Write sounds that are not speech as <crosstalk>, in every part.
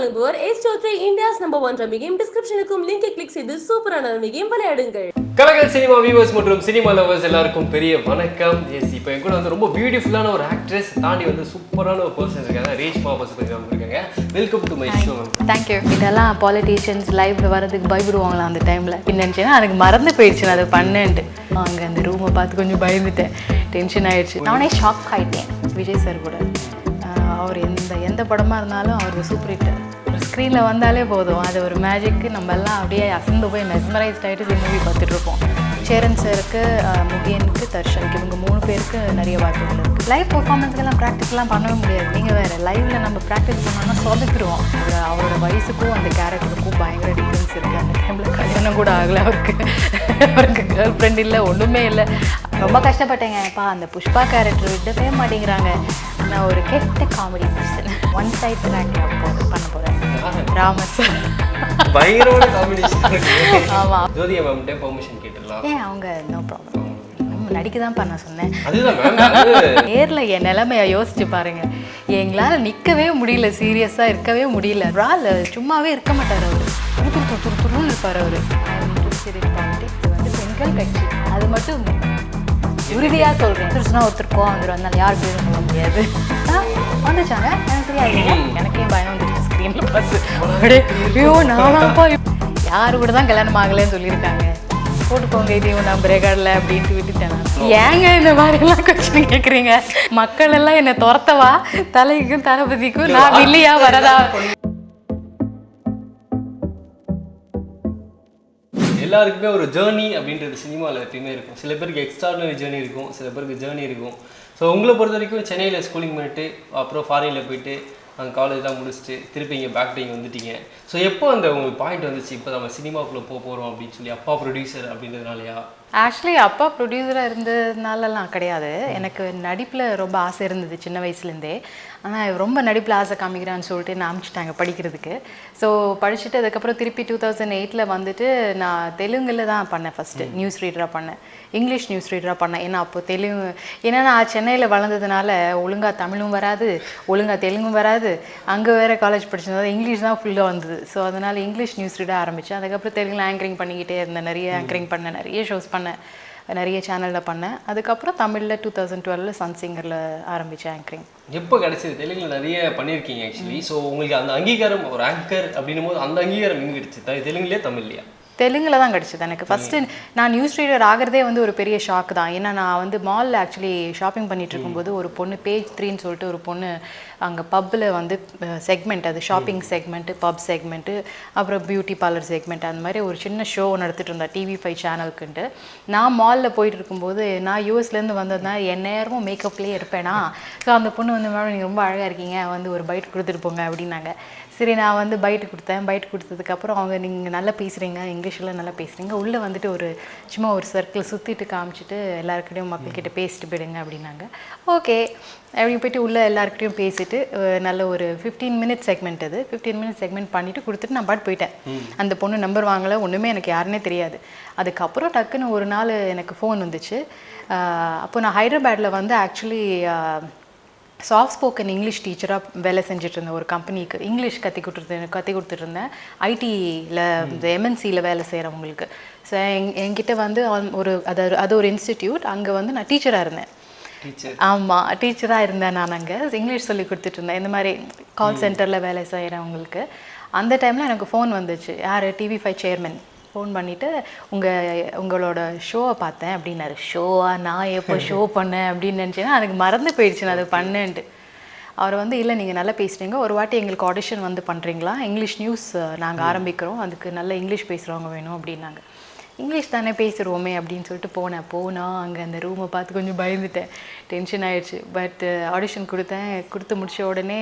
வழங்குவோர் எஸ் சோத்ரி India's number one ரமிகையும் டிஸ்கிரிப்ஷனுக்கும் லிங்கை கிளிக் செய்து சூப்பரான ரமிகையும் விளையாடுங்கள். கலகல் சினிமா வியூவர்ஸ் மற்றும் சினிமா லவர்ஸ் எல்லாருக்கும் பெரிய வணக்கம். எஸ் இப்போ என் கூட வந்து ரொம்ப பியூட்டிஃபுல்லான ஒரு ஆக்ட்ரஸ் தாண்டி வந்து சூப்பரான ஒரு பர்சன் இருக்காங்க. ரேஷ்மா பசங்க இருக்காங்க welcome to my show thank you இதெல்லாம் பாலிட்டிஷியன்ஸ் லைவ்ல வரதுக்கு பயப்படுவாங்களாம் அந்த டைமில் நினச்சேன்னா எனக்கு மறந்து போயிடுச்சு நான் அதை பண்ணேன்ட்டு. அங்கே அந்த ரூமை பார்த்து கொஞ்சம் பயந்துட்டேன். டென்ஷன் ஆயிடுச்சு. நானே ஷாக் ஆயிட்டேன். விஜய் சார் கூட. அவர் எந்த எந்த படமாக இருந்தாலும் அவருக்கு சூப்பர் ஹிட் ஒரு ஸ்க்ரீனில் வந்தாலே போதும். அது ஒரு மேஜிக்கு நம்ம எல்லாம் அப்படியே அசந்து போய் மெஸ்மரைஸ்ட் ஆகிட்டு இந்த மூவி பார்த்துட்டு இருப்போம். சேரன் சாருக்கு முகியனுக்கு முகேனுக்கு தர்ஷனுக்கு இவங்க மூணு பேருக்கு நிறைய வாய்ப்புகள் இருக்குது லைவ் பர்ஃபார்மன்ஸ்க்கெல்லாம் ப்ராக்டிஸ்லாம் பண்ணவே முடியாது. நீங்கள் வேறு லைவில் நம்ம ப்ராக்டிஸ் பண்ணோம்னா சொதப்பிடுவோம் அவர் அவரோட வயசுக்கும் அந்த கேரக்டருக்கும் பயங்கர டிஃப்ரென்ஸ் இருக்குது அந்த டைமில் கல்யாணம் கூட ஆகலை அவருக்கு. அவருக்கு கேர்ள் ஃப்ரெண்ட் இல்லை ஒன்றுமே இல்லை. ரொம்ப கஷ்டப்பட்டேங்கப்பா அந்த புஷ்பா கேரக்டர் விடவே மாட்டேங்கிறாங்க. நான் ஒரு கெட்ட comedy person one side track பண்ண போகிறேன் ராமர் சார் பயங்கரமான காம்பினேஷன் ஆமாம் ஜோதியா மேம்கிட்ட பெர்மிஷன் கேட்டுடலாம். ஏன் அவங்க? நோ ப்ராப்ளம் நடிக்க தான்ப்பா நான் சொன்னேன். நேர்ல என் நிலைமைய யோசிச்சு பாருங்க. எங்களால நிக்கவே முடியல. சீரியஸா இருக்கவே முடியல. ரால் சும்மாவே இருக்க மாட்டார் அவரு. துரு துரு துரு துருன்னு இருப்பார் அவரு. இது வந்து பெண்கள் கட்சி. அது மட்டும் உறுதியாக சொல்றேன். திருச்சுனா ஒருத்தர் கோவம் வந்துடும் அதனால யார் பேரும் சொல்ல முடியாது. வந்துச்சாங்க எனக்கு தெரியாது எனக்கே பயம் வந்துருச்சு ஸ்க்ரீனில் பார்த்து. அப்படியே ஐயோ நானாப்பா யாரு கூட தான் கல்யாணம் ஆகலைன்னு சொல்லியிருக்காங்க. போட்டுக்கோங்க இதையும் நான் பிரேகார்டில் அப்படின்ட்டு விட்டுட்டேன் ஏங்க இந்த மாதிரி எல்லாம் கொஸ்டின் கேட்குறீங்க மக்கள் எல்லாம் என்னை துரத்தவா? தலைக்கும் தளபதிக்கும் நான் இல்லையா வரதா? எல்லாருக்குமே ஒரு ஜேர்னி அப்படின்றது சினிமாவில் எப்பயுமே இருக்கும். சில பேருக்கு எக்ஸ்ட்ராடனரி ஜேர்னி இருக்கும் சில பேருக்கு ஜேர்னி இருக்கும். ஸோ உங்களை பொறுத்த வரைக்கும் சென்னையில் ஸ்கூலிங் பண்ணிட்டு அப்புறம் ஃபாரினில் போயிட்டு அங்கே காலேஜ்லாம் முடிச்சுட்டு திருப்பி இங்கே பேக் டைம் வந்துட்டீங்க. ஸோ எப்போ அந்த உங்களுக்கு பாயிண்ட் வந்துச்சு? இப்போ நம்ம சினிமாக்குள்ளே போக போகிறோம் அப்படின்னு சொல்லி அப்பா ப்ரொடியூசர் அப்படின்றதுனாலயா? ஆக்சுவலி அப்பா ப்ரொடியூசராக இருந்ததுனாலலாம் கிடையாது. எனக்கு நடிப்பில் ரொம்ப ஆசை இருந்தது சின்ன வயசுலேருந்தே ஆனால் ரொம்ப நடிப்பில் ஆசை காமிக்கிறான்னு சொல்லிட்டு நான் அனுப்பிச்சிட்டாங்க படிக்கிறதுக்கு. ஸோ படிச்சுட்டு அதுக்கப்புறம் திருப்பி டூ தௌசண்ட் எயிட்டில் வந்துட்டு நான் தெலுங்குல தான் பண்ணேன் ஃபஸ்ட்டு நியூஸ் ரீடராக பண்ணேன். இங்கிலீஷ் நியூஸ் ரீடராக பண்ணேன். ஏன்னா அப்போ தெலுங்கு ஏன்னா நான் சென்னையில் வளர்ந்ததுனால ஒழுங்காக தமிழும் வராது ஒழுங்காக தெலுங்கும் வராது. அங்கே வேறு காலேஜ் படிச்சதுனால இங்கிலீஷ் தான் ஃபுல்லாக வந்தது. ஸோ அதனால் இங்கிலீஷ் நியூஸ் ரீடாக ஆரம்பித்தேன் அதுக்கப்புறம் தெலுங்குல ஆங்கரிங் பண்ணிக்கிட்டே இருந்தேன். நிறைய ஆங்கரிங் பண்ணேன். நிறைய ஷோஸ் பண்ணேன். நிறைய சேனலில் பண்ணேன். அதுக்கப்புறம் தமிழில் டூ தௌசண்ட் டுவெலில் சன் சிங்கரில் ஆரம்பித்தேன் ஆங்கரிங் எப்போ கிடைச்சது? தெலுங்கில் நிறைய பண்ணியிருக்கீங்க ஆக்சுவலி ஸோ உங்களுக்கு அந்த அங்கீகாரம் ஒரு ஆங்கர் அப்படின்னும் போது அந்த அங்கீகாரம் எங்கே கிடைச்சு த- தமிழ்லையா? தெலுங்குல தான் கிடச்சிது எனக்கு. ஃபஸ்ட்டு நான் நியூஸ் ரீடர் ஆகிறதே வந்து ஒரு பெரிய ஷாக் தான். ஏன்னா நான் வந்து மாலில் ஆக்சுவலி ஷாப்பிங் பண்ணிட்டு இருக்கும்போது ஒரு பொண்ணு பேஜ் த்ரீன்னு சொல்லிட்டு ஒரு பொண்ணு அங்கே பப்பில் வந்து செக்மெண்ட் அது ஷாப்பிங் செக்மெண்ட்டு பப் செக்மெண்ட்டு அப்புறம் பியூட்டி பார்லர் செக்மெண்ட் அந்த மாதிரி ஒரு சின்ன ஷோ நடத்திட்டு இருந்தா டிவி ஃபைவ் சேனலுக்குன்ட்டு நான் மாலில் போயிட்டு இருக்கும்போது நான் யூஎஸ்லேருந்து வந்ததுனா என் நேரமும் மேக்கப்லேயே இருப்பேனா ஸோ அந்த பொண்ணு வந்து மேடம் நீங்கள் ரொம்ப அழகாக இருக்கீங்க. வந்து ஒரு பைட் கொடுத்துட்டு போங்க. அப்படின்னாங்க. சரி நான் வந்து பைட்டு கொடுத்தேன். பைட் கொடுத்ததுக்கப்புறம் அவங்க நீங்கள் நல்லா பேசுகிறீங்க இங்கிலீஷில் நல்லா பேசுகிறீங்க உள்ளே வந்துட்டு ஒரு சும்மா ஒரு சர்க்கிள் சுற்றிட்டு காமிச்சிட்டு எல்லாருக்கிட்டையும் மக்கள்கிட்ட பேசிட்டு போயிடுங்க அப்படின்னாங்க. ஓகே அப்படி போயிட்டு உள்ளே எல்லாருக்கிட்டையும் பேசிட்டு நல்ல ஒரு ஃபிஃப்டீன் மினிட்ஸ் செக்மெண்ட் அது. ஃபிஃப்டீன் மினிட்ஸ் செக்மெண்ட் பண்ணிவிட்டு கொடுத்துட்டு நான் பாட்டு போயிட்டேன். அந்த பொண்ணு நம்பர் வாங்கலை. ஒன்றுமே எனக்கு யாருன்னே தெரியாது. அதுக்கப்புறம் டக்குன்னு ஒரு நாள் எனக்கு ஃபோன் வந்துச்சு. அப்போ நான் ஹைதராபாடில் வந்து ஆக்சுவலி சாஃப்ட் ஸ்போக்கன் இங்கிலீஷ் டீச்சராக வேலை செஞ்சுட்டு இருந்தேன் ஒரு கம்பெனிக்கு இங்கிலீஷ் கற்றுக் கொடுத்துட்டு கற்றுக் கொடுத்துட்டு இருந்தேன் ஐடியில் இந்த எம்என்சியில் வேலை செய்கிறவங்களுக்கு ஸோ எங் என்கிட்ட வந்து ஒரு அது அது ஒரு இன்ஸ்டிடியூட் அங்கே வந்து நான் டீச்சராக இருந்தேன். ஆமாம் டீச்சராக இருந்தேன் நான் அங்கே. இங்கிலீஷ் சொல்லி கொடுத்துட்டு இருந்தேன் இந்த மாதிரி கால் சென்டரில் வேலை செய்கிறவங்களுக்கு அந்த டைமில் எனக்கு ஃபோன் வந்துச்சு. யார்? டிவி ஃபைவ் சேர்மன் ஃபோன் பண்ணிவிட்டு உங்கள் உங்களோட ஷோவை பார்த்தேன் அப்படின்னாரு. ஷோவா நான் எப்போ ஷோ பண்ணேன்? அப்படின்னு நினச்சேன்னா அதுக்கு மறந்து போயிடுச்சு நான் அதை பண்ணேன்ட்டு. அவர் வந்து இல்லை நீங்கள் நல்லா பேசுகிறீங்க ஒரு வாட்டி எங்களுக்கு ஆடிஷன் வந்து பண்ணுறீங்களா இங்கிலீஷ் நியூஸ் நாங்கள் ஆரம்பிக்கிறோம். அதுக்கு நல்ல இங்கிலீஷ் பேசுகிறவங்க வேணும் அப்படின்னாங்க. இங்கிலீஷ் தானே பேசுகிறோமே அப்படின்னு சொல்லிட்டு போனேன். போனால் அங்கே அந்த ரூமை பார்த்து கொஞ்சம் பயந்துட்டேன். டென்ஷன் ஆயிடுச்சு. பட் ஆடிஷன் கொடுத்தேன். கொடுத்து முடிச்ச உடனே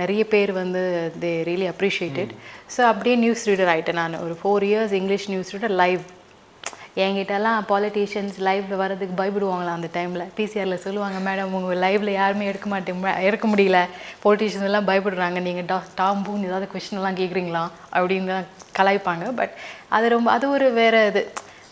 நிறைய பேர் வந்து தே ரியலி அப்ரிஷியேட்டட் ஸோ அப்படியே நியூஸ் ரீடர் ஆகிட்டேன் நான். ஒரு four years English news reader live என்கிட்டலாம் politicians லைவ்ல வரதுக்கு பயப்படுவாங்களாம் அந்த டைமில் பிசிஆரில் சொல்லுவாங்க மேடம் உங்கள் லைவ்ல யாருமே எடுக்க மாட்டேங்க எடுக்க முடியல. Politicians எல்லாம் பயப்படுறாங்க. நீங்கள் டா டாம்பூன்னு ஏதாவது கொஷின் எல்லாம் கேட்குறீங்களா அப்படின்னு தான் கலாய்ப்பாங்க. பட் அது ரொம்ப அது ஒரு வேற இது.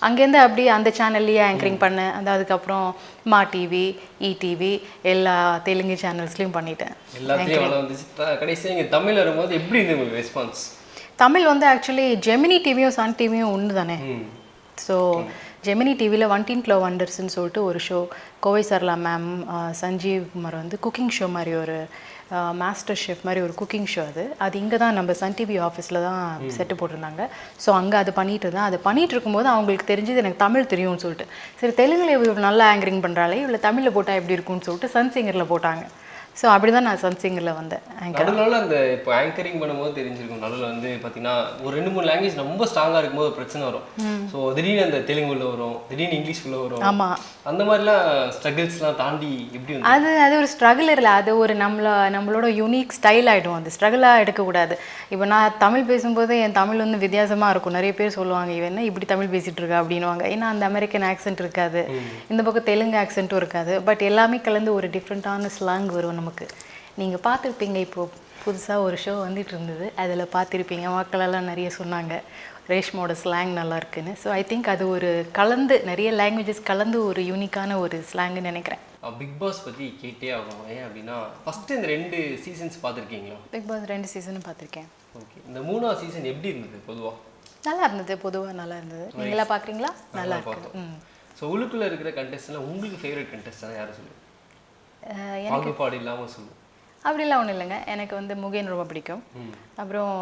அங்கேருந்து அப்படியே அந்த சேனல்லையே ஆங்கரிங் பண்ணேன். அந்த அதுக்கப்புறம் மா டிவி டிவி எல்லா தெலுங்கு சேனல்ஸ்லையும் பண்ணிட்டேன். எல்லாத்தையும் வளம் வந்துச்சு த- கடைசியா இங்க தமிழ் வரும்போது எப்படி இருந்தது ரெஸ்பான்ஸ் தமிழ் வந்து ஆக்சுவலி ஜெமினி டிவியும் சன் டிவியும் ஒன்று தானே? ஸோ ஜெமினி டிவியில் ஒன் டீன் க்ளோ வண்டர்ஸ்னு சொல்லிட்டு ஒரு ஷோ கோவை சர்லா மேம் சஞ்சீவ் குமார் வந்து குக்கிங் ஷோ மாதிரி ஒரு மாஸ்டர் ஷெஃப் மாதிரி ஒரு குக்கிங் ஷோ அது. அது இங்கே தான் நம்ம சன் டிவி ஆஃபீஸில் தான் செட்டு போட்டிருந்தாங்க. ஸோ அங்கே அது பண்ணிட்டு இருந்தேன் அது பண்ணிட்டு இருக்கும்போது அவங்களுக்கு தெரிஞ்சது எனக்கு தமிழ் தெரியும்னு சொல்லிட்டு. சரி தெலுங்குல இவ்வளோ நல்லா ஆங்கரிங் பண்ணுறாளே இவ்வளோ தமிழில் போட்டால் எப்படி இருக்கும்னு சொல்லிட்டு சன் சிங்கரில் போட்டாங்க. ஸோ அப்படி தான் நான் சன் சிங்கரில் வந்தேன் நடுவில் அந்த இப்போ ஆங்கரிங் பண்ணும்போது தெரிஞ்சிருக்கும். நடுவில் வந்து பார்த்தீங்கன்னா ஒரு ரெண்டு மூணு லாங்குவேஜ் ரொம்ப ஸ்ட்ராங்காக இருக்கும்போது பிரச்சனை வரும். ஸோ திடீர்னு அந்த தெலுங்குல வரும் திடீர்னு இங்கிலீஷ்குள்ள வரும். ஆமாம் அந்த மாதிரிலாம் ஸ்ட்ரகிள்ஸ்லாம் தாண்டி எப்படி அது அது ஒரு ஸ்ட்ரகிள் இல்லை அது ஒரு நம்மள நம்மளோட யூனிக் ஸ்டைல் ஆகிடும் அது. ஸ்ட்ரகிளாக எடுக்கக்கூடாது. இப்போ நான் தமிழ் பேசும்போது என் தமிழ் வந்து வித்தியாசமாக இருக்கும். நிறைய பேர் சொல்லுவாங்க இவன் என்ன இப்படி தமிழ் பேசிகிட்டு இருக்கா? அப்படின்னுவாங்க. ஏன்னா அந்த அமெரிக்கன் ஆக்சென்ட் இருக்காது. இந்த பக்கம் தெலுங்கு ஆக்சென்ட்டும் இருக்காது. பட் எல்லாமே கலந்து ஒரு டிஃப்ரெண்ட்டான ஸ்லாங் வரும் நமக்கு. நீங்கள் பார்த்துருப்பீங்க இப்போது புதுசாக ஒரு ஷோ வந்துட்டு இருந்தது அதில் பார்த்துருப்பீங்க மக்களெல்லாம் நிறைய சொன்னாங்க ரேஷ்மோட ஸ்லாங் நல்லா இருக்குன்னு ஸோ ஐ திங்க் அது ஒரு கலந்து நிறைய லாங்குவேஜஸ் கலந்து ஒரு யூனிக்கான ஒரு ஸ்லாங்னு நினைக்கிறேன். பிக் பாஸ் பற்றி கேட்டே ஆகும் ஏன் அப்படின்னா ஃபஸ்ட்டு இந்த ரெண்டு சீசன்ஸ் பார்த்துருக்கீங்களா? பிக் பாஸ் ரெண்டு சீசனும் பார்த்துருக்கேன். ஓகே இந்த மூணாவது சீசன் எப்படி இருந்தது பொதுவாக நல்லா இருந்தது பொதுவாக நல்லா இருந்தது நீங்களா பார்க்குறீங்களா? நல்லா இருக்குது ம். ஸோ உள்ளுக்குள்ளே இருக்கிற கண்டஸ்ட்லாம் உங்களுக்கு ஃபேவரட் கண்டஸ்டாக யாரும் சொல்லுங்க அஹ் பாகுபாடு இல்லாமல் சொல்லுங்க. அப்படிலாம் ஒன்றும் இல்லைங்க. எனக்கு வந்து முகேன் ரொம்ப பிடிக்கும். அப்புறம்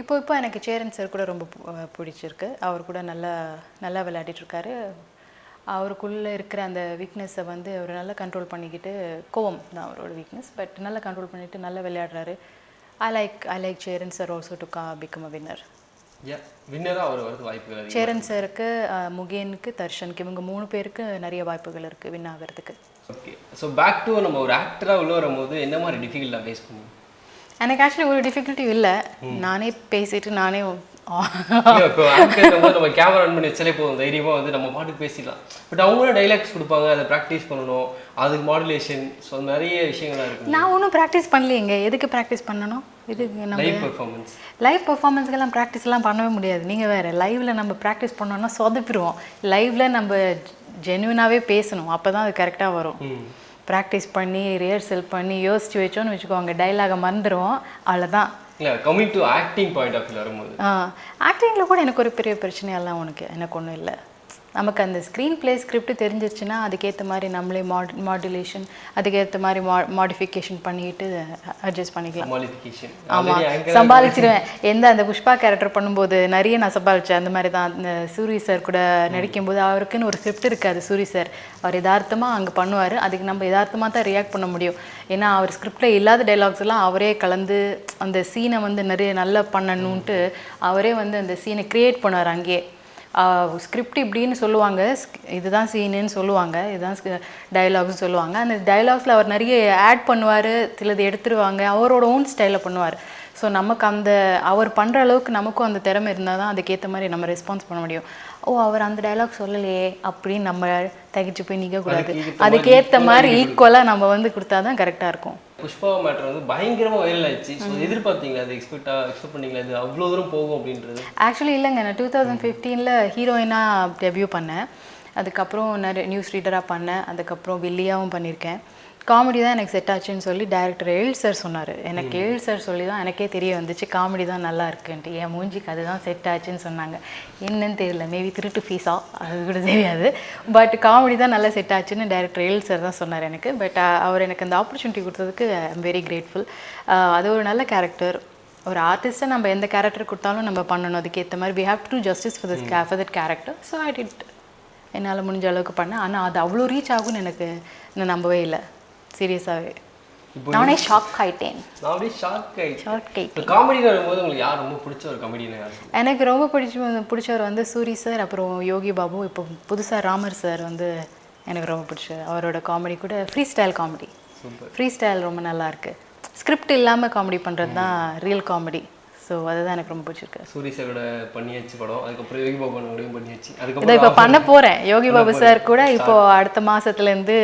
இப்போ இப்போ எனக்கு சேரன் சார் கூட ரொம்ப பிடிச்சிருக்கு. அவர் கூட நல்லா நல்லா விளையாடிட்டு இருக்காரு. அவருக்குள்ளே இருக்கிற அந்த வீக்னஸை வந்து அவர் நல்லா கண்ட்ரோல் பண்ணிக்கிட்டு கோவம் தான் அவரோட வீக்னஸ் பட் நல்லா கண்ட்ரோல் பண்ணிட்டு நல்லா விளையாடுறாரு. I like I like Cheran sir also to கா பிகம் அ வின்னர் சேரன் சாருக்கு முகேனுக்கு தர்ஷனுக்கு இவங்க மூணு பேருக்கு நிறைய வாய்ப்புகள் இருக்குது வின் ஆகிறதுக்கு. ஓகே ஸோ பேக் டு நம்ம ஒரு ஆக்டராக உள்ள வரும்போது என்ன மாதிரி டிஃபிகல்ட்டாக ஃபேஸ் பண்ணுவோம் எனக்கு ஆக்சுவலி ஒரு டிஃபிகல்ட்டியும் இல்லை. நானே பேசிட்டு நானே நம்ம கேமரா ஆன் பண்ணி வச்சாலே போதும். தைரியமாக வந்து நம்ம பாட்டுக்கு பேசிடலாம். பட் அவங்களும் டைலாக்ஸ் கொடுப்பாங்க. அதை ப்ராக்டிஸ் பண்ணணும். அதுக்கு மாடுலேஷன் ஸோ நிறைய விஷயங்கள்லாம் இருக்கு. நான் ஒன்றும் ப்ராக்டிஸ் பண்ணலையேங்க. எதுக்கு ப்ராக்டிஸ் பண்ணணும்? இது நம்ம லைவ் பெர்ஃபார்மன்ஸ் லைவ் பெர்ஃபார்மன்ஸ்க்கெல்லாம் ப்ராக்டிஸ்லாம் பண்ணவே முடியாது. நீங்கள் வேறு லைவ்ல நம்ம ப்ராக்டிஸ் பண்ணோம்னா சொதப்பிடுவோம். லைவ்ல நம்ம ஜென்யூனாகவே பேசணும். அப்போ தான் அது கரெக்டாக வரும். ப்ராக்டிஸ் பண்ணி ரிஹர்சல் பண்ணி யோசிச்சு வச்சோன்னு வச்சுக்கோங்க. டைலாகை மறந்துடுவோம் அவ்வளோதான் இல்லை coming to acting point of வரும்போது. ஆக்டிங்கில் கூட எனக்கு ஒரு பெரிய பிரச்சனையெல்லாம் உனக்கு எனக்கு ஒன்றும் இல்லை. நமக்கு அந்த ஸ்க்ரீன் ப்ளே ஸ்கிரிப்ட் தெரிஞ்சிருச்சுன்னா அதுக்கேற்ற மாதிரி நம்மளே மாட் மாடுலேஷன் அதுக்கேற்ற மாதிரி மா மாடிஃபிகேஷன் பண்ணிட்டு அட்ஜஸ்ட் பண்ணிக்கலாம். ஆமாம் சம்பாதிச்சிருவேன். எந்த அந்த புஷ்பா கேரக்டர் பண்ணும்போது நிறைய நான் சம்பாதிச்சேன். அந்த மாதிரி தான். அந்த சூரி சார் கூட நடிக்கும்போது அவருக்குன்னு ஒரு ஸ்கிரிப்ட் இருக்காது சூரி சார் அவர் யதார்த்தமாக அங்கே பண்ணுவார். அதுக்கு நம்ம யதார்த்தமாக தான் ரியாக்ட் பண்ண முடியும். ஏன்னா அவர் ஸ்கிரிப்டில் இல்லாத டைலாக்ஸ் எல்லாம் அவரே கலந்து அந்த சீனை வந்து நிறைய நல்லா பண்ணணுன்ட்டு அவரே வந்து அந்த சீனை க்ரியேட் பண்ணுவார் அங்கேயே. ஸ்கிரிப்ட் இப்படின்னு சொல்லுவாங்க. இதுதான் சீனுன்னு சொல்லுவாங்க. இதுதான் டயலாக்ஸ் சொல்லுவாங்க. அந்த டயலாக்ஸில் அவர் நிறைய ஆட் பண்ணுவார். சிலது எடுத்துருவாங்க. அவரோட ஓன் ஸ்டைலில் பண்ணுவார். ஸோ நமக்கு அந்த அவர் பண்ணுற அளவுக்கு நமக்கும் அந்த திறமை இருந்தால் தான் அதுக்கேற்ற மாதிரி நம்ம ரெஸ்பான்ஸ் பண்ண முடியும். ஓ அவர் அந்த டயலாக் சொல்லலையே அப்படின்னு நம்ம தகிச்சு போய் நிற்கக்கூடாது அதுக்கேற்ற மாதிரி ஈக்குவலாக நம்ம வந்து கொடுத்தா தான் கரெக்டாக இருக்கும். புஷ்பா மேட்டர் வந்து பயங்கரமாக வைரல் ஆயிடுச்சு. ஸோ எதிர்பார்த்தீங்களா அது எக்ஸ்பெக்டா எக்ஸ்பெக்ட் பண்ணீங்களா? இது அவ்வளோ தூரம் போகும் அப்படின்றது? ஆக்சுவலி இல்லைங்க. நான் டூ தௌசண்ட் ஃபிஃப்டீனில் ஹீரோயினாக டெபியூ பண்ணேன். அதுக்கப்புறம் நிறைய நியூஸ் ரீடராக பண்ணேன். அதுக்கப்புறம் வில்லியாவும் பண்ணியிருக்கேன். காமெடி தான் எனக்கு செட் ஆச்சுன்னு சொல்லி டேரக்டர் எழில் சார் சொன்னார். எனக்கு எழில் சார் சொல்லி தான் எனக்கே தெரிய வந்துச்சு. காமெடி தான் நல்லா இருக்குன்ட்டு. என் மூஞ்சிக்கு அதுதான் செட் ஆச்சுன்னு சொன்னாங்க. என்னன்னு தெரியல. மேபி திருட்டு ஃபீஸா அது கூட தெரியாது. பட் காமெடி தான் நல்லா செட் ஆச்சுன்னு டேரக்டர் எழில் சார் தான் சொன்னார் எனக்கு. பட் அவர் எனக்கு அந்த ஆப்பர்ச்சுனிட்டி கொடுத்ததுக்கு ஐ எம் வெரி கிரேட்ஃபுல் அது ஒரு நல்ல கேரக்டர் ஒரு ஆர்டிஸ்ட்டை நம்ம எந்த கேரக்டர் கொடுத்தாலும் நம்ம பண்ணணும். அதுக்கேற்ற மாதிரி we have to justice for this for that character so I did என்னால் முடிஞ்ச அளவுக்கு பண்ணேன். ஆனால் அது அவ்வளோ ரீச் ஆகும்னு எனக்கு நான் நம்பவே இல்லை. சீரியஸாகவே நானே ஷாக் ஆயிட்டேன். நான் ஷாக் ஆயிட்டேன். காமெடியில் வரும்போது உங்களுக்கு யார் ரொம்ப பிடிச்ச ஒரு சொல்லுங்க? எனக்கு ரொம்ப பிடிச்ச பிடிச்சவர் வந்து சூரி சார் அப்புறம் யோகி பாபு. இப்போ புதுசாக ராமர் சார் வந்து எனக்கு ரொம்ப பிடிச்ச அவரோட காமெடி கூட free style comedy free style ரொம்ப நல்லா இருக்கு. ஸ்கிரிப்ட் இல்லாமல் காமெடி பண்ணுறது தான் ரியல் காமெடி ஸோ அதுதான் எனக்கு ரொம்ப பிடிச்சிருக்கு. சூரி சாரோட பண்ணியாச்சு படம். அதுக்கப்புறம் யோகி பாபனோடையும் பண்ணியாச்சு. அதுக்கப்புறம் இப்போ பண்ண போகிறேன் யோகி பாபு சார் கூட இப்போ அடுத்த மாசத்துல இருந்து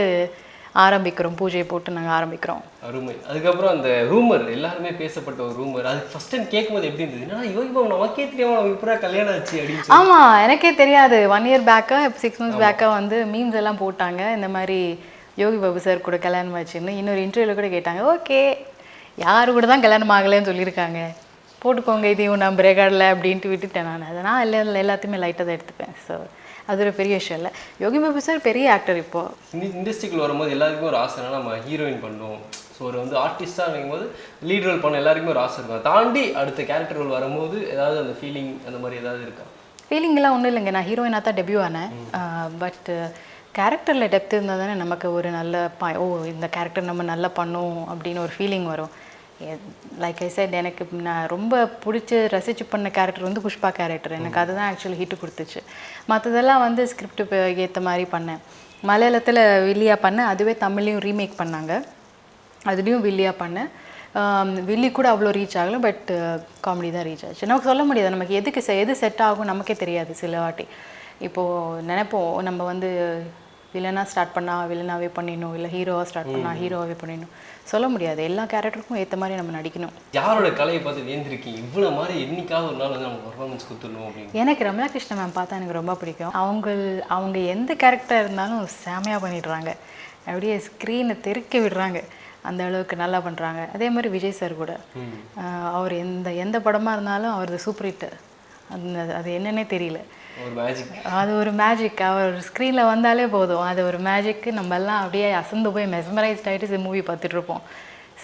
ஆரம்பிக்கிறோம். பூஜையை போட்டு நாங்கள் ஆரம்பிக்கிறோம். அருமை. அதுக்கப்புறம் அந்த ரூமர் எல்லாருமே பேசப்பட்ட ஒரு ரூமர் அது ஃபர்ஸ்ட் டைம் கேட்கும்போது எப்படி இருந்தது? பாபு நமக்கே தெரியாம நம்ம இப்போ கல்யாணம் ஆச்சு அப்படின்னு சொல்லி. ஆமா எனக்கே தெரியாது. ஒன் இயர் பேக்கா சிக்ஸ் மந்த்ஸ் பேக்கா வந்து மீம்ஸ் எல்லாம் போட்டாங்க. இந்த மாதிரி யோகி பாபு சார் கூட கல்யாணம் ஆச்சுன்னு இன்னொரு இன்டர்வியூல கூட கேட்டாங்க. ஓகே யாரு கூட தான் கல்யாணம் ஆகலைன்னு சொல்லியிருக்காங்க. போட்டுக்கோங்க இதையும் நான் ரெக்கார்டில் அப்படின்ட்டு விட்டுட்டேன் நான். அதனால் எல்லா எல்லாத்தையுமே லைட்டாக தான் எடுத்துப்பேன். ஸோ அது ஒரு பெரிய விஷயம் இல்லை. யோகி பாபு சார் பெரிய ஆக்டர் இப்போ. இண்டஸ்ட்ரிக்குள்ள வரும்போது எல்லாருக்குமே ஒரு ஆசை என்னன்னா நம்ம ஹீரோயின் பண்ணணும் ஸோ ஒரு வந்து ஆர்டிஸ்டாக இருக்கும்போது லீட் ரோல் பண்ண எல்லாருக்குமே ஒரு ஆசை இருக்கும். தாண்டி அடுத்த கேரக்டர் ரோல் வரும்போது ஏதாவது அந்த ஃபீலிங் அந்த மாதிரி ஏதாவது இருக்கா? ஃபீலிங்லாம் ஒன்றும் இல்லைங்க. நான் ஹீரோயினாக தான் டெபியூ ஆனேன். பட் கேரக்டரில் டெப்த் இருந்தால் தானே நமக்கு ஒரு நல்ல ப ஓ இந்த கேரக்டர் நம்ம நல்லா பண்ணோம் அப்படின்னு ஒரு ஃபீலிங் வரும். லைக் ஐ said எனக்கு நான் ரொம்ப பிடிச்சி ரசிச்சு பண்ண கேரக்டர் வந்து புஷ்பா கேரக்டர் எனக்கு அதுதான் ஆக்சுவலி ஹிட் கொடுத்துச்சு. மற்றதெல்லாம் வந்து ஸ்கிரிப்ட் ஏற்ற மாதிரி பண்ணேன். மலையாளத்தில் வில்லியா பண்ணேன். அதுவே தமிழ்லையும் ரீமேக் பண்ணாங்க. அதுலேயும் வில்லியா பண்ணேன். வில்லி கூட அவ்வளோ ரீச் ஆகலை பட் காமெடி தான் ரீச் ஆச்சு. நமக்கு சொல்ல முடியாது. நமக்கு எதுக்கு எது செட் ஆகும் நமக்கே தெரியாது சில வாட்டி. இப்போது நினைப்போம் நம்ம வந்து வில்லனாக ஸ்டார்ட் பண்ணால் வில்லனாகவே பண்ணிடணும். இல்லை ஹீரோவாக ஸ்டார்ட் பண்ணால் ஹீரோவாகவே பண்ணிடணும். சொல்ல முடியாது. எல்லா கேரக்டருக்கும் ஏற்ற மாதிரி நம்ம நடிக்கணும். யாரோட கலையை பார்த்து வேந்திருக்கீங்க இவ்வளோ மாதிரி என்னைக்காவது ஒரு நாள் வந்து நம்ம பர்ஃபார்மன்ஸ் கொடுத்துடணும் அப்படின்னு. எனக்கு ரம்யா கிருஷ்ண மேம் பார்த்தா எனக்கு ரொம்ப பிடிக்கும். அவங்க அவங்க எந்த கேரக்டர் இருந்தாலும் செமையாக பண்ணிடுறாங்க. அப்படியே ஸ்க்ரீனை தெறிக்க விடுறாங்க. அந்த அளவுக்கு நல்லா பண்ணுறாங்க அதே மாதிரி விஜய் சார் கூட. அவர் எந்த எந்த படமாக இருந்தாலும் அவரது சூப்பர் ஹிட் அந்த அது என்னன்னே தெரியல. அது ஒரு மேஜிக் அவர் ஸ்க்ரீனில் வந்தாலே போதும். அது ஒரு மேஜிக்கு நம்ம எல்லாம் அப்படியே அசந்து போய் மெஸ்மரைஸ்ட் ஆகிட்டு மூவி பார்த்துட்டு இருப்போம்.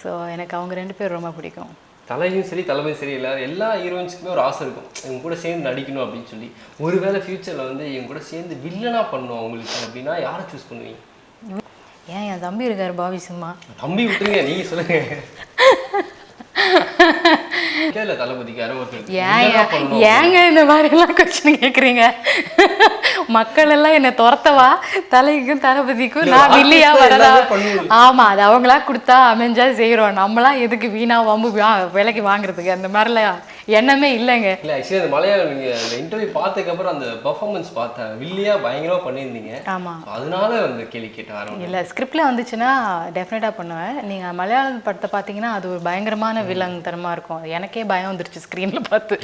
ஸோ எனக்கு அவங்க ரெண்டு பேரும் ரொம்ப பிடிக்கும். தலையும் சரி தலைமையும் சரி எல்லாரும் எல்லா ஹீரோயின்ஸுக்குமே ஒரு ஆசை இருக்கும். இவங்க கூட சேர்ந்து நடிக்கணும் அப்படின்னு சொல்லி. ஒருவேளை ஃபியூச்சரில் வந்து இவங்க கூட சேர்ந்து வில்லனாக பண்ணணும் அவங்களுக்கு அப்படின்னா யாரை சூஸ் பண்ணுவீங்க? ஏன் என் தம்பி இருக்கார் பாவி சும்மா? தம்பி விட்டுருங்க நீங்க சொல்லுங்க. <laughs> ஏங்க இந்த மாதிரிலாம் கொஸ்டின் கேட்குறீங்க மக்கள் எல்லாம் என்னை துரத்தவா? தலைக்கும் தளபதிக்கும் நான் வில்லியா வரதா. ஆமா அது அவங்களா கொடுத்தா அமைஞ்சா செய்கிறோம் நம்மளாம் எதுக்கு வீணா வம்பு விலைக்கு வாங்குறதுக்கு? அந்த மாதிரிலாம் எண்ணமே இல்லைங்க. இல்ல ஆக்சுவலி அந்த மலையாளம் நீங்க அந்த இன்டர்வியூ பார்த்ததுக்கு அப்புறம் அந்த பெர்ஃபார்மன்ஸ் பார்த்தேன் வில்லியா பயங்கரமா பண்ணியிருந்தீங்க. ஆமா. அதனால அந்த கேள்வி கேட்டேன் ஆரம்பம் இல்லை ஸ்கிரிப்டில் வந்துச்சுன்னா டெஃபினட்டாக பண்ணுவேன். நீங்கள் மலையாளம் படத்தை பார்த்தீங்கன்னா அது ஒரு பயங்கரமான வில்லங்கத்தனமாக இருக்கும். அது எனக்கே பயம் வந்துருச்சு ஸ்க்ரீனில் பார்த்து.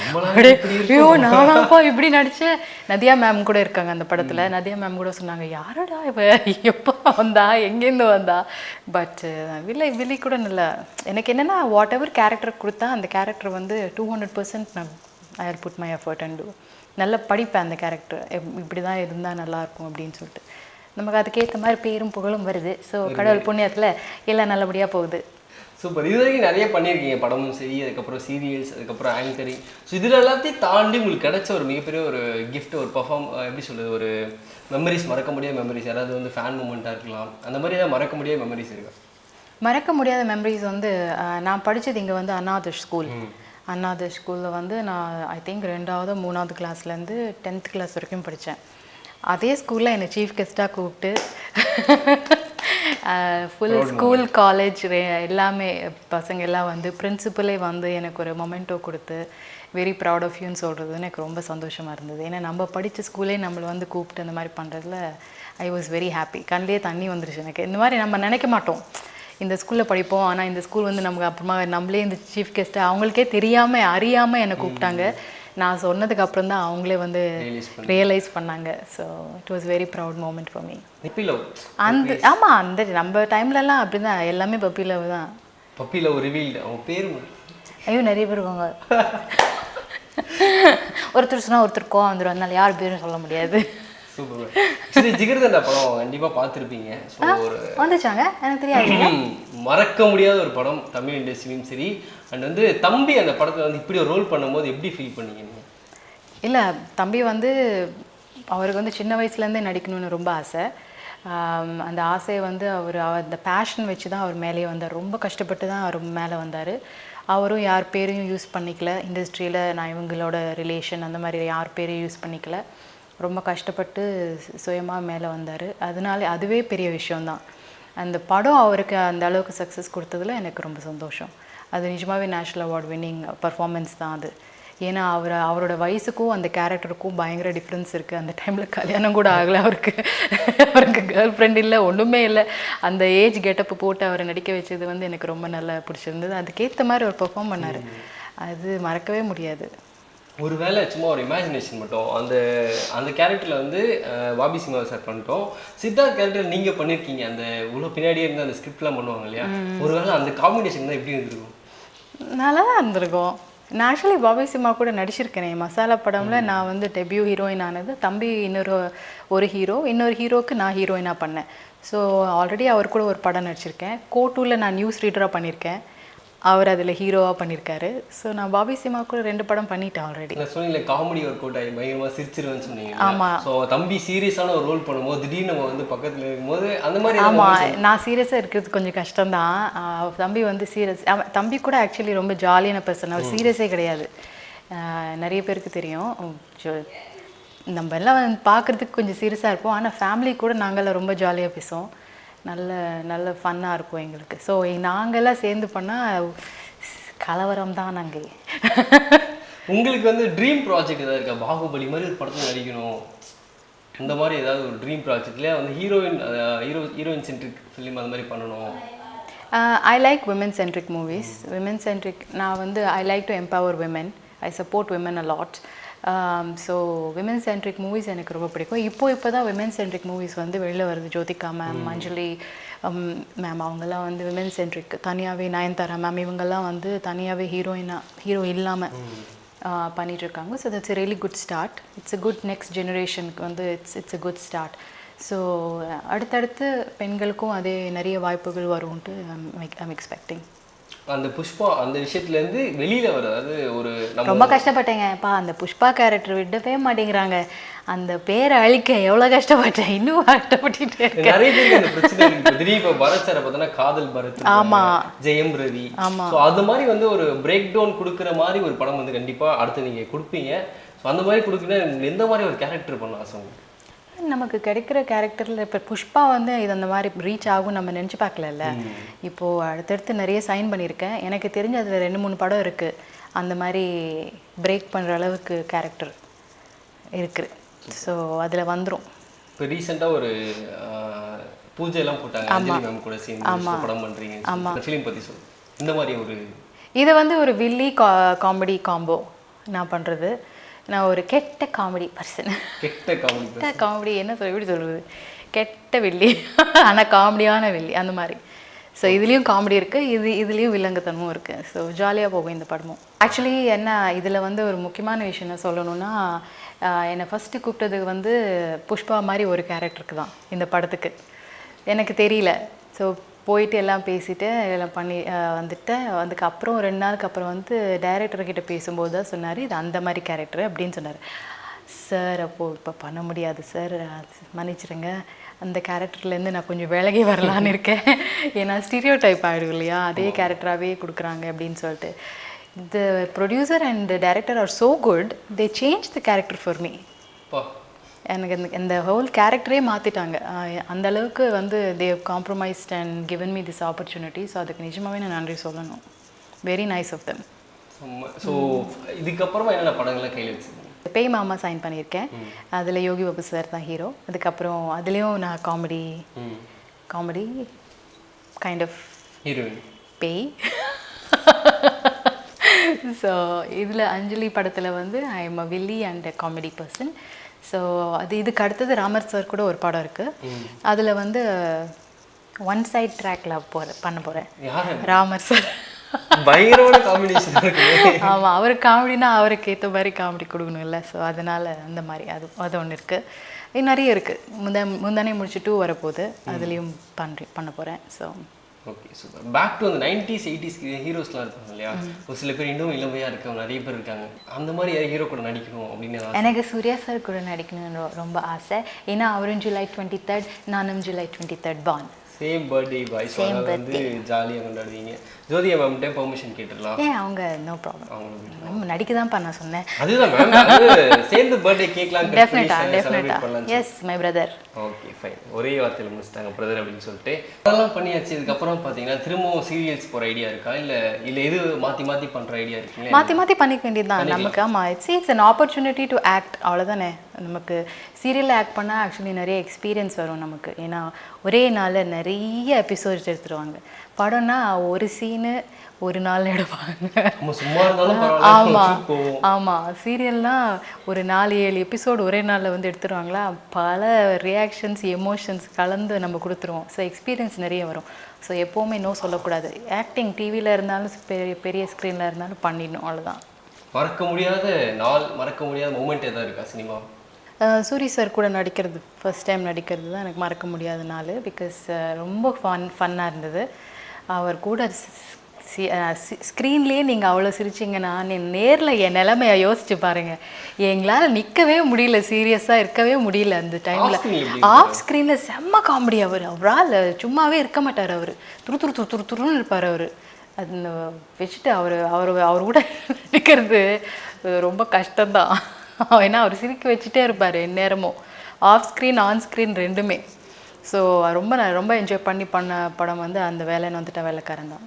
ஐயோ நானாப்பா இப்படி நடிச்சேன். நதியா மேம் கூட இருக்காங்க அந்த படத்தில். நதியா மேம் கூட சொன்னாங்க யாரடா இவ? எப்போ வந்தா எங்கேருந்து வந்தா? பட் வில்லை வில்லி கூட நல்ல எனக்கு என்னென்னா வாட் எவர் கேரக்டர் கொடுத்தா அந்த கேரக்டர் வந்து டூ ஹண்ட்ரட் பர்சன்ட் நான் I put my effort and do நல்லா படிப்பேன் அந்த கேரக்டர் இப்படி தான் இருந்தால் நல்லாயிருக்கும் அப்படின்னு சொல்லிட்டு. நமக்கு அதுக்கேற்ற மாதிரி பேரும் புகழும் வருது. ஸோ கடவுள் புண்ணியத்தில் எல்லாம் நல்லபடியாக போகுது. சூப்பர் இது வரைக்கும் நிறைய பண்ணியிருக்கீங்க. படமும் சரி அதுக்கப்புறம் சீரியல்ஸ் அதுக்கப்புறம் ஆங்கரிங் ஸோ இதில் எல்லாத்தையும் தாண்டி உங்களுக்கு கிடைச்ச ஒரு மிகப்பெரிய ஒரு கிஃப்ட் ஒரு பர்ஃபார்ம் எப்படி சொல்றது ஒரு மெமரிஸ் மறக்க முடியாத மெமரிஸ் யாராவது வந்து ஃபேன் மூமெண்ட்டாக இருக்கலாம். அந்த மாதிரி ஏதாவது மறக்க முடியாத மெமரிஸ் இருக்கா? மறக்க முடியாத மெமரிஸ் வந்து நான் படித்தது இங்கே வந்து அண்ணாதர் ஸ்கூல் அண்ணாதர் ஸ்கூலில் வந்து நான் ஐ திங்க் ரெண்டாவது மூணாவது கிளாஸ்லேருந்து டென்த் கிளாஸ் வரைக்கும் படித்தேன் அதே ஸ்கூலில் என்னை சீஃப் கெஸ்ட்டாக கூப்பிட்டு ஃபுல் ஸ்கூல் காலேஜ் எல்லாமே பசங்க எல்லாம் வந்து பிரின்சிபலே வந்து எனக்கு ஒரு மொமெண்டோ கொடுத்து வெரி ப்ரௌட் ஆஃப் யூன்னு சொல்கிறது எனக்கு ரொம்ப சந்தோஷமாக இருந்தது. ஏன்னா நம்ம படித்த ஸ்கூலே நம்மளை வந்து கூப்பிட்டு இந்த மாதிரி பண்ணுறதுல ஐ வாஸ் வெரி ஹாப்பி கண்ணிலே தண்ணி வந்துருச்சு எனக்கு. இந்த மாதிரி நம்ம நினைக்க மாட்டோம். இந்த ஸ்கூலில் படிப்போம். ஆனால் இந்த ஸ்கூல் வந்து நமக்கு அப்புறமா நம்மளே இந்த சீஃப் கெஸ்ட்டு அவங்களுக்கே தெரியாமல் அறியாமல் என்னை கூப்பிட்டாங்க. நான் சொன்னதுக்கு அப்புறம் தான் அவங்களே வந்து ரியலைஸ் பண்ணாங்க. So it was very proud moment for me அந்த ஆமாம் அந்த நம்ம டைம்லலாம் அப்படி தான் எல்லாமே பப்பி லவ் தான். பப்பி லவ் ரிவீல்டு அவன் பேர்? ஐயோ நிறைய பேர் இருக்காங்க. <laughs> <laughs> ஒருத்தர் சொன்னால் ஒருத்தர் கோவம் வந்துடும் அதனால யார் பேரும் சொல்ல முடியாது. சூப்பர் சரி ஜிகர்தண்டா படம் கண்டிப்பாக பார்த்துருப்பீங்க. ஸோ ஒரு வந்துச்சாங்க? எனக்கு தெரியாது. மறக்க முடியாத ஒரு படம் தமிழ் இண்டஸ்ட்ரியும் சரி. அண்ட் வந்து தம்பி அந்த படத்தில் வந்து இப்படி ஒரு ரோல் பண்ணும்போது எப்படி ஃபீல் பண்ணீங்க இல்லை தம்பி வந்து அவருக்கு வந்து சின்ன வயசுலேருந்தே நடிக்கணும்னு ரொம்ப ஆசை. அந்த ஆசையை வந்து அவர் அந்த பேஷன் வச்சு தான் அவர் மேலேயே வந்தார். ரொம்ப கஷ்டப்பட்டு தான் அவர் மேலே வந்தார். அவரும் யார் பேரையும் யூஸ் பண்ணிக்கல. இண்டஸ்ட்ரியில் நான் இவங்களோட ரிலேஷன் அந்த மாதிரி யார் பேரையும் யூஸ் பண்ணிக்கல. ரொம்ப கஷ்டப்பட்டு சுயமாக மேலே வந்தார். அதனால அதுவே பெரிய விஷயம்தான். அந்த படம் அவருக்கு அந்த அளவுக்கு சக்ஸஸ் கொடுத்ததுல எனக்கு ரொம்ப சந்தோஷம். அது நிஜமாகவே நேஷ்னல் அவார்ட் வின்னிங் பர்ஃபார்மன்ஸ் தான் அது. ஏன்னா அவர் அவரோட வயசுக்கும் அந்த கேரக்டருக்கும் பயங்கர டிஃப்ரென்ஸ் இருக்குது அந்த டைமில் கல்யாணம் கூட ஆகலை அவருக்கு. அவருக்கு கேர்ள் ஃப்ரெண்ட் இல்லை ஒன்றுமே இல்லை. அந்த ஏஜ் கெட்டப்பு போட்டு அவரை நடிக்க வச்சது வந்து எனக்கு ரொம்ப நல்லா பிடிச்சிருந்தது. அதுக்கேற்ற மாதிரி அவர் பெர்ஃபார்ம் பண்ணார். அது மறக்கவே முடியாது. ஒருவேளை சும்மா ஒரு இமேஜினேஷன் மட்டும் அந்த அந்த கேரக்டரில் வந்து பாபி சிம்மா சார் பண்ணிட்டோம். சித்தார்த் கேரக்டர் நீங்கள் பண்ணியிருக்கீங்க அந்த இவ்வளோ பின்னாடியே இருந்து அந்த ஸ்கிரிப்ட்லாம் பண்ணுவாங்க இல்லையா? ஒருவேளை அந்த காம்பினேஷன் தான் எப்படி இருந்திருக்கும். நல்லா தான் இருந்திருக்கும். நான் ஆக்சுவலி பாபி சிம்மா கூட நடிச்சிருக்கேனே மசாலா படம்ல நான் வந்து டெபியூ ஹீரோயின் ஆனது தம்பி இன்னொரு ஒரு ஹீரோ இன்னொரு ஹீரோக்கு நான் ஹீரோயினாக பண்ணேன். ஸோ ஆல்ரெடி அவர் கூட ஒரு படம் நடிச்சிருக்கேன். கோட்டூரில் நான் நியூஸ் ரீடராக பண்ணியிருக்கேன் அவர் அதில் ஹீரோவாக பண்ணியிருக்காரு ஸோ நான் பாபி சிம்மா கூட ரெண்டு படம் பண்ணிட்டேன் ஆல்ரெடி சொன்னீங்களே காமெடி ஒர்க் அவுட் ஆகி பயங்கரமாக சிரிச்சிருவேன்னு சொன்னீங்க ஆமா. ஸோ தம்பி சீரியஸான ஒரு ரோல் பண்ணும்போது திடீர்னு நம்ம வந்து பக்கத்தில் இருக்கும்போது அந்த மாதிரி ஆமாம் நான் சீரியஸாக இருக்கிறது கொஞ்சம் கஷ்டம்தான். தம்பி வந்து சீரியஸ் அவன் தம்பி கூட ஆக்சுவலி ரொம்ப ஜாலியான பர்சன் அவர் சீரியஸே கிடையாது. நிறைய பேருக்கு தெரியும். நம்ம எல்லாம் வந்து பார்க்குறதுக்கு கொஞ்சம் சீரியஸாக இருப்போம். ஆனால் ஃபேமிலி கூட நாங்கள்லாம் ரொம்ப ஜாலியாக பேசுவோம். நல்ல நல்ல ஃபன்னாக இருக்கும் எங்களுக்கு. ஸோ நாங்கள்லாம் சேர்ந்து பண்ணால் கலவரம் தான் நாங்கள் உங்களுக்கு வந்து ட்ரீம் ப்ராஜெக்ட் ஏதாவது இருக்கா? பாகுபலி மாதிரி ஒரு படத்தில் நடிக்கணும். இந்த மாதிரி ஏதாவது ஒரு ட்ரீம் ப்ராஜெக்ட்லேயே வந்து heroine hero heroine centric film அந்த மாதிரி பண்ணணும். I like women centric movies women centric நான் வந்து I like to empower women I support women a lot so women centric movies எனக்கு ரொம்ப பிடிக்கும். இப்போ இப்போ தான் விமன் சென்ட்ரிக் மூவிஸ் வந்து வெளில வருது. ஜோதிகா மேம் மஞ்சளி மேம் அவங்கெல்லாம் வந்து விமன் சென்ட்ரிக் தனியாகவே நயன்தாரா மேம் இவங்கெல்லாம் வந்து தனியாகவே ஹீரோயினாக ஹீரோ இல்லாமல் பண்ணிட்டு இருக்காங்க. So that's really good start it's a good next ஜெனரேஷனுக்கு வந்து it's it's a good start so அடுத்தடுத்து பெண்களுக்கும் அதே நிறைய வாய்ப்புகள் வரும்ன்ட்டு ஐம் எக்ஸ்பெக்டிங் அந்த புஷ்பா அந்த விஷயத்துலேருந்து வெளியில் வர அதாவது ஒரு ரொம்ப கஷ்டப்பட்டேங்கப்பா அந்த புஷ்பா கேரக்டர் விடவே மாட்டேங்கிறாங்க. அந்த பேரை அழிக்க எவ்வளோ கஷ்டப்பட்டேன். இன்னும் கஷ்டப்பட்டுட்டே இருக்கேன். நிறைய பேருக்கு அந்த பிரச்சனை இருக்கு. இப்போ பரத் சாரை பார்த்தோன்னா காதல் பரத் ஆமா. ஜெயம் ரவி. ஸோ அது மாதிரி வந்து ஒரு பிரேக் டவுன் கொடுக்குற மாதிரி ஒரு படம் வந்து கண்டிப்பா அடுத்து நீங்க கொடுப்பீங்க. ஸோ அந்த மாதிரி கொடுக்கணும் எந்த மாதிரி ஒரு கேரக்டர் பண்ண ஆசை உங்களுக்கு நமக்கு கிடைக்கிற கேரக்டரில் இப்போ புஷ்பா வந்து இது அந்த மாதிரி ரீச் ஆகும் நம்ம நினச்சி பார்க்கலல்ல. இப்போது அடுத்தடுத்து நிறைய சைன் பண்ணியிருக்கேன். எனக்கு தெரிஞ்ச அதில் ரெண்டு மூணு படம் இருக்குது அந்த மாதிரி பிரேக் பண்ணுற அளவுக்கு கேரக்டர் இருக்குது ஸோ அதில் வந்துடும் இப்போ ரீசெண்டாக ஒரு ஆஹ், பூஜை எல்லாம் போட்டாங்க அஞ்சலி மேம் கூட சேர்ந்து படம் பண்றீங்க அந்த ஃபிலிம் பத்தி சொல்லு. இந்த மாதிரி ஒரு இது வந்து ஒரு வில்லி கா காமெடி காம்போ நான் பண்ணுறது நான் ஒரு கெட்ட காமெடி பர்சன் கெட்ட காமெடி கெட்ட காமெடி என்ன சொல்ல எப்படி சொல்கிறது கெட்ட வில்லி. ஆனால் காமெடியான வில்லி அந்த மாதிரி. ஸோ இதுலேயும் காமெடி இருக்குது இது இதுலேயும் வில்லங்கத்தனமும் இருக்குது ஸோ ஜாலியாக போகும் இந்த படமும். ஆக்சுவலி என்ன இதில் வந்து ஒரு முக்கியமான விஷயம் என்ன சொல்லணும்னா என்னை ஃபஸ்ட்டு கூப்பிட்டது வந்து புஷ்பா மாதிரி ஒரு கேரக்டருக்கு தான் இந்த படத்துக்கு. எனக்கு தெரியல. ஸோ போயிட்டு எல்லாம் பேசிட்டு எல்லாம் பண்ணி வந்துட்டேன் அதுக்கப்புறம் ரெண்டு நாளுக்கு அப்புறம் வந்து டைரக்டர்கிட்ட பேசும்போது தான் சொன்னார் இது அந்த மாதிரி கேரக்டர் அப்படின்னு சொன்னார். சார் அப்போது இப்போ பண்ண முடியாது சார் மன்னிச்சிடுங்க அந்த கேரக்டர்லேருந்து நான் கொஞ்சம் விலகி வரலான்னு இருக்கேன். <laughs> ஏன்னா ஸ்டீரியோ டைப் ஆகிடும் இல்லையா? அதே கேரக்டராகவே கொடுக்குறாங்க அப்படின்னு சொல்லிட்டு. The producer and director are so good they change the character for me எனக்கு இந்த இந்த ஹோல் கேரக்டரே மாற்றிட்டாங்க அந்த அளவுக்கு வந்து they compromised and given me this opportunity so அதுக்கு நிஜமாவே நான் நன்றி சொல்லணும். Very nice of them so இதுக்கப்புறமா என்னென்ன படங்கள்லாம் கையில் வச்சுருக்கீங்க பேய் மாமா சைன் பண்ணியிருக்கேன். அதில் யோகி பாபு சார் தான் ஹீரோ அதுக்கப்புறம் அதுலேயும் நான் comedy comedy kind of heroine பேய். <laughs> ஸோ இதில் அஞ்சலி படத்தில் வந்து ஐ எம் அ வில்லி அண்ட் காமெடி பர்சன் ஸோ அது இதுக்கு அடுத்தது ராமர் சார் கூட ஒரு படம் இருக்குது அதில் வந்து ஒன் சைட் ட்ராக்ல போகிற பண்ண போகிறேன் ராமர் சார். பயங்கரமான காம்பினேஷன் இருக்குது ஆமாம் அவர் காமெடினா அவருக்கு ஏற்ற மாதிரி காமெடி கொடுக்கணும்ல. ஸோ அதனால் அந்த மாதிரி அது அது ஒன்று இருக்குது நிறைய இருக்குது முந்த முந்தானே முடிச்சு டூ வரப்போகுது அதுலேயும் பண்ணுறேன் பண்ண போகிறேன் so okay super back to அந்த நைன்டிஸ் எயிட்டிஸ் ஹீரோஸ்லாம் இருக்காங்க இல்லையா ஒரு சில பேர் இன்னும் இளமையாக இருக்காங்க நிறைய பேர் இருக்காங்க. அந்த மாதிரி ஹீரோ கூட நடிக்கணும் அப்படின்னு. எனக்கு சூர்யா சார் கூட நடிக்கணும்னு ரொம்ப ஆசை. ஏன்னா அவரும் ஜூலை டுவெண்ட்டி தேர்ட் நானும் July twenty third born same birthday boy so வந்து ஜாலியாக கொண்டாடுவீங்க. ஜோதியா மேம்கிட்ட பெர்மிஷன் கேட்டுடலாம். ஏன் அவங்க நோ ப்ராப்ளம் நம்ம நடிக்க தான்ப்பா நான் சொன்னேன். அதுதான் மேம் சேர்ந்து பர்த்டே கேக்லாம் டெஃபினட்டா டெஃபினட்டா yes my brother okay fine ஒரே வார்த்தையில் முடிச்சிட்டாங்க பிரதர் அப்படின்னு சொல்லிட்டு. அதெல்லாம் பண்ணியாச்சு. இதுக்கப்புறம் பார்த்தீங்கன்னா திரும்பவும் சீரியல்ஸ் போகிற ஐடியா இருக்கா? இல்லை இல்லை எது மாற்றி மாற்றி பண்ணுற ஐடியா இருக்குங்களா? மாற்றி மாற்றி பண்ணிக்க வேண்டியதுதான். நமக்கு ஆமாம் it's it's an opportunity to act அவ்வளோதானே நமக்கு சீரியலில் ஆக்ட் பண்ணால் ஆக்சுவலி நிறைய எக்ஸ்பீரியன்ஸ் வரும் நமக்கு. ஏன்னா ஒரே நாளில் நிறைய எபிசோட்ஸ் எடுத்துருவாங்க. படம்னா ஒரு சீனு ஒரு நாள் எடுப்பாங்க. நம்ம சும்மா இருந்தாலும் ஆமா. பரவாயில்ல போவோம். ஆமா. சீரியல்னா ஒரு நாலு ஏழு எபிசோடு ஒரே நாள்ல வந்து எடுத்துருவாங்களா? பல ரியாக்ஷன்ஸ் எமோஷன்ஸ் கலந்து நம்ம கொடுத்துருவோம். ஸோ எக்ஸ்பீரியன்ஸ் நிறைய வரும். ஸோ எப்போவுமே நோ சொல்லக்கூடாது. ஆக்டிங் டிவியில் இருந்தாலும் பெரிய பெரிய ஸ்க்ரீனில் இருந்தாலும் பண்ணிடணும். அவ்வளோதான் மறக்க முடியாத நாள் மறக்க முடியாத மூமெண்ட் எதாவது இருக்கா சினிமா? சூரி சார் கூட நடிக்கிறது ஃபர்ஸ்ட் டைம் நடிக்கிறது தான் எனக்கு மறக்க முடியாத நாள். பிகாஸ் ரொம்ப ஃபன் ஃபன்னாக இருந்தது. அவர் கூட ஸ்க்ரீன்லேயே நீங்கள் அவ்வளோ சிரிச்சிங்கன்னா நேரில் என் நிலைமையை யோசிச்சு பாருங்க. எங்களால் நிற்கவே முடியல சீரியஸாக இருக்கவே முடியல அந்த டைமில் ஆஃப் ஸ்க்ரீனில் செம்ம காமெடி அவர். அவரால் சும்மாவே இருக்க மாட்டார் அவர். துரு துரு துரு துரு துருன்னு இருப்பார் அவர். அது வச்சுட்டு அவர் அவர் அவர் கூட <laughs> நடிக்கிறது ரொம்ப கஷ்டம்தான். <laughs> ஏன்னா அவர் சிரிக்க வச்சுட்டே இருப்பார் எந்நேரமும் ஆஃப் ஸ்க்ரீன் ஆன் ஸ்க்ரீன் ரெண்டுமே. ஸோ ரொம்ப நான் ரொம்ப என்ஜாய் பண்ணி பண்ண படம் வந்து அந்த வேலைன்னு வந்துட்ட வேலைக்காரன் தான்.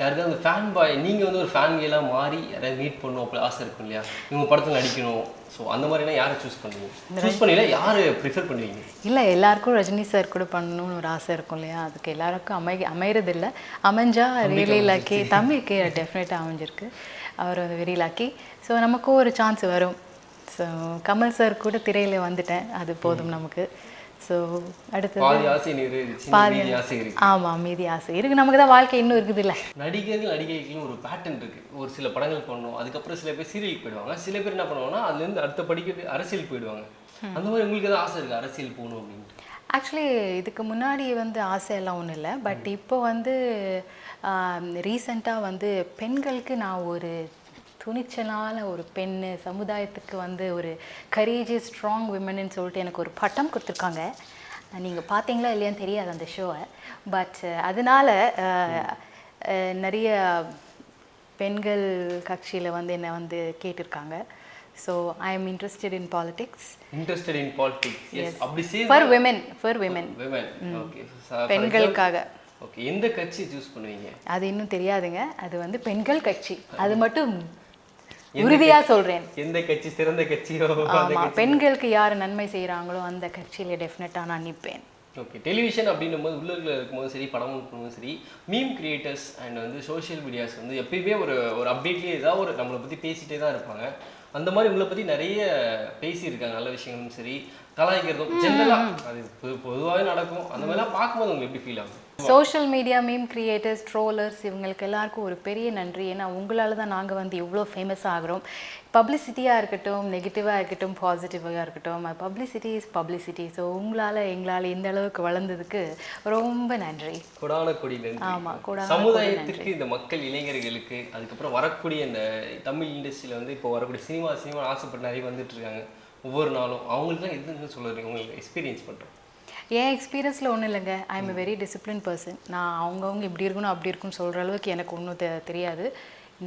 யாருக்காவது அந்த ஃபேன் பாய் நீங்கள் வந்து ஒரு ஃபேன் கேலாம் மாறி யாராவது மீட் பண்ணணும் அப்படி ஆசை இருக்கும் இல்லையா? இவங்க படத்தில் நடிக்கணும். ஸோ அந்த மாதிரினா யாரை சூஸ் பண்ணுவீங்க? சூஸ் பண்ணல யாரை ப்ரிஃபர் பண்ணுவீங்க? இல்லை எல்லாருக்கும் ரஜினி சார் கூட பண்ணணும்னு ஒரு ஆசை இருக்கும் இல்லையா? அதுக்கு எல்லாருக்கும் அமை அமைகிறது இல்லை. அமைஞ்சா ரியலி லக்கி தம்பிக்கு டெஃபினட்டாக அமைஞ்சிருக்கு. அவர் வந்து வெரி லக்கி ஸோ நமக்கும் ஒரு சான்ஸ் வரும். ஸோ கமல் சார் கூட திரையில் வந்துட்டேன். அது போதும் நமக்கு. ஸோ அடுத்தது இருக்கு. ஆமாம் மீதி ஆசை இருக்கு. நமக்கு தான் வாழ்க்கை இன்னும் இருக்குது இல்லை. நடிகர்கள் நடிகைகளும் ஒரு பேட்டர்ன் இருக்கு. ஒரு சில படங்கள் பண்ணணும் அதுக்கப்புறம் சில பேர் சீரியலுக்கு போயிடுவாங்க. சில பேர் என்ன பண்ணுவாங்கன்னா அதுலேருந்து அடுத்த படிக்கிறது அரசியல் போயிடுவாங்க. அந்த மாதிரி உங்களுக்கு ஏதாவது ஆசை இருக்கு? அரசியல் போகணும் அப்படின்ட்டு. ஆக்சுவலி இதுக்கு முன்னாடி வந்து ஆசையெல்லாம் ஒன்றும் இல்லை. பட் இப்போ வந்து ரீசெண்டாக வந்து பெண்களுக்கு நான் ஒரு துணிச்சலான ஒரு பெண்ணு சமுதாயத்துக்கு வந்து ஒரு கரேஜியஸ் ஸ்ட்ராங் விமன்னு சொல்லிட்டு எனக்கு ஒரு பட்டம் கொடுத்துருக்காங்க. நீங்கள் பார்த்தீங்களா இல்லையான்னு தெரியாது அந்த ஷோவை பட் அதனால நிறைய பெண்கள் கட்சியில் வந்து என்னை வந்து கேட்டிருக்காங்க. So I am interested in politics interested in politics yes அப்படி சேர்ந்து for women for women women okay பெண்களுக்காக. ஓகே எந்த கட்சி சூஸ் பண்ணுவீங்க? அது இன்னும் தெரியாதுங்க. அது வந்து பெண்கள் கட்சி. அது மட்டும் உறுதியா சொல்றேன். எந்த கட்சி சிறந்த கட்சியோ ஆமா பெண்களுக்கு யார் நன்மை செய்றாங்களோ அந்த கட்சியில டெஃபினட்டா நான் நிற்பேன் ஓகே டெலிவிஷன் அப்படின்னும் போது உள்ளூரில் இருக்கும்போது சரி படம் இருக்கும்போது சரி மீம் கிரியேட்டர்ஸ் அண்ட் வந்து சோஷியல் மீடியாஸ் வந்து எப்பயுமே ஒரு ஒரு அப்டேட்லேயே ஏதாவது ஒரு நம்மளை பற்றி பேசிகிட்டே தான் இருப்பாங்க. அந்த மாதிரி உங்களை பற்றி நிறைய பேசியிருக்காங்க நல்ல விஷயங்களும் சரி கலாய்க்கிறதும் ஜென்ரலாக அது பொதுவாகவே நடக்கும். அந்த மாதிரிலாம் பார்க்கும்போது உங்களுக்கு எப்படி ஃபீல் ஆகும் social media meme creators trollers இவங்களுக்கு எல்லாருக்கும் ஒரு பெரிய நன்றி. ஏன்னா உங்களால தான் நாங்கள் வந்து இவ்வளோ ஃபேமஸ் ஆகிறோம். பப்ளிசிட்டியாக இருக்கட்டும் நெகட்டிவாக இருக்கட்டும் பாசிட்டிவாக இருக்கட்டும் பப்ளிசிட்டி இஸ் பப்ளிசிட்டி ஸோ உங்களால் எங்களால் இந்த அளவுக்கு வளர்ந்ததுக்கு ரொம்ப நன்றி. கொடான கொடி நன்றி. ஆமா, கொடான சமுதாயத்திற்கு இந்த மக்கள் இளைஞர்களுக்கு அதுக்கப்புறம் வரக்கூடிய இந்த தமிழ் இண்டஸ்ட்ரியில் வந்து இப்போ வரக்கூடிய சினிமா சினிமா ஆசைப்பட்டு நிறைய வந்துட்டு இருக்காங்க. ஒவ்வொரு நாளும் அவங்களுக்குலாம் எதுன்னு சொல்லுறீங்க உங்களுக்கு எக்ஸ்பீரியன்ஸ் பண்ணுறோம் என் எக்ஸ்பீரியன்ஸில் ஒன்றும் இல்லைங்க. I am very discipline person நான் அவங்கவுங்க இப்படி இருக்கணும் அப்படி இருக்குன்னு சொல்கிற அளவுக்கு எனக்கு ஒன்றும் தெ தெரியாது.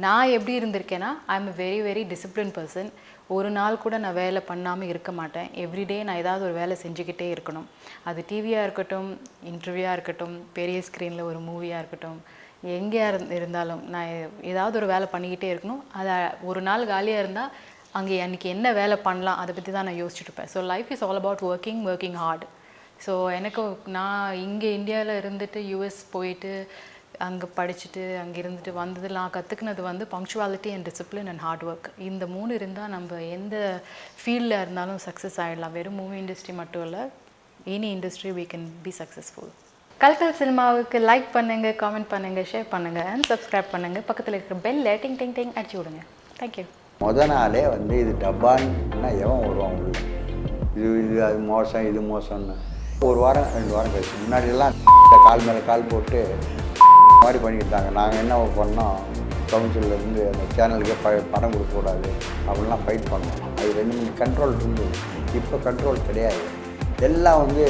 நான் எப்படி இருந்திருக்கேன்னா I am very very discipline person ஒரு நாள் கூட நான் வேலை பண்ணாமல் இருக்க மாட்டேன். எவ்ரிடே நான் ஏதாவது ஒரு வேலை செஞ்சுக்கிட்டே இருக்கணும். அது டிவியாக இருக்கட்டும் இன்டர்வியூவாக இருக்கட்டும் பெரிய ஸ்க்ரீனில் ஒரு மூவியாக இருக்கட்டும் எங்கேயா இருந் இருந்தாலும் நான் ஏதாவது ஒரு வேலை பண்ணிக்கிட்டே இருக்கணும். அதை ஒரு நாள் காலியாக இருந்தால் அங்கே அன்றைக்கி என்ன வேலை பண்ணலாம் அதை பற்றி தான் நான் யோசிச்சுட்டு இருப்பேன். So life is all about working working hard so எனக்கு நான் இங்கே இந்தியாவில் இருந்துட்டு யூஎஸ் போயிட்டு அங்கே படிச்சுட்டு அங்கே இருந்துட்டு வந்தது நான் கற்றுக்கினது வந்து punctuality and discipline and hard work இந்த மூணு இருந்தால் நம்ம எந்த ஃபீல்டில் இருந்தாலும் சக்ஸஸ் ஆகிடலாம் வெறும் மூவி இண்டஸ்ட்ரி மட்டும் இல்லை any industry we can be successful கல்கல் சினிமாவுக்கு லைக் பண்ணுங்கள் காமெண்ட் பண்ணுங்கள் ஷேர் பண்ணுங்கள் அண்ட் சப்ஸ்கிரைப் பண்ணுங்கள் பக்கத்தில் இருக்கிற பெல் டிங் டிங் டிங் அடிச்சு விடுங்க. தேங்க்யூ முத நாளே வந்து இது டப்பான்னா எவன் வருவான் உள்ள இது இது அது மோசம் இது மோசம்னு. ஒரு வாரம் ரெண்டு வாரம் கழிச்சு. முன்னாடியெல்லாம் கால் மேலே கால் போட்டு மாதிரி பண்ணிக்கிட்டாங்க நாங்கள் என்ன பண்ணோம்? கவுன்சிலேருந்து அந்த சேனலுக்கே ப படம் கொடுக்கக்கூடாது அப்படிலாம் ஃபைட் பண்ணோம். அது ரெண்டு மூணு கண்ட்ரோல் இருந்தது. இப்போ கண்ட்ரோல் கிடையாது. எல்லாம் வந்து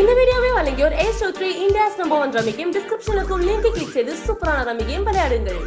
இந்த வீடியோவை வழங்கியோர் A two three India's number one ரம்மிக்கும் டிஸ்கிரிப்ஷனுக்கும் லிங்க் கிளிக் செய்து சூப்பரான ரம்மிக்கையும் விளையாடுங்கள்.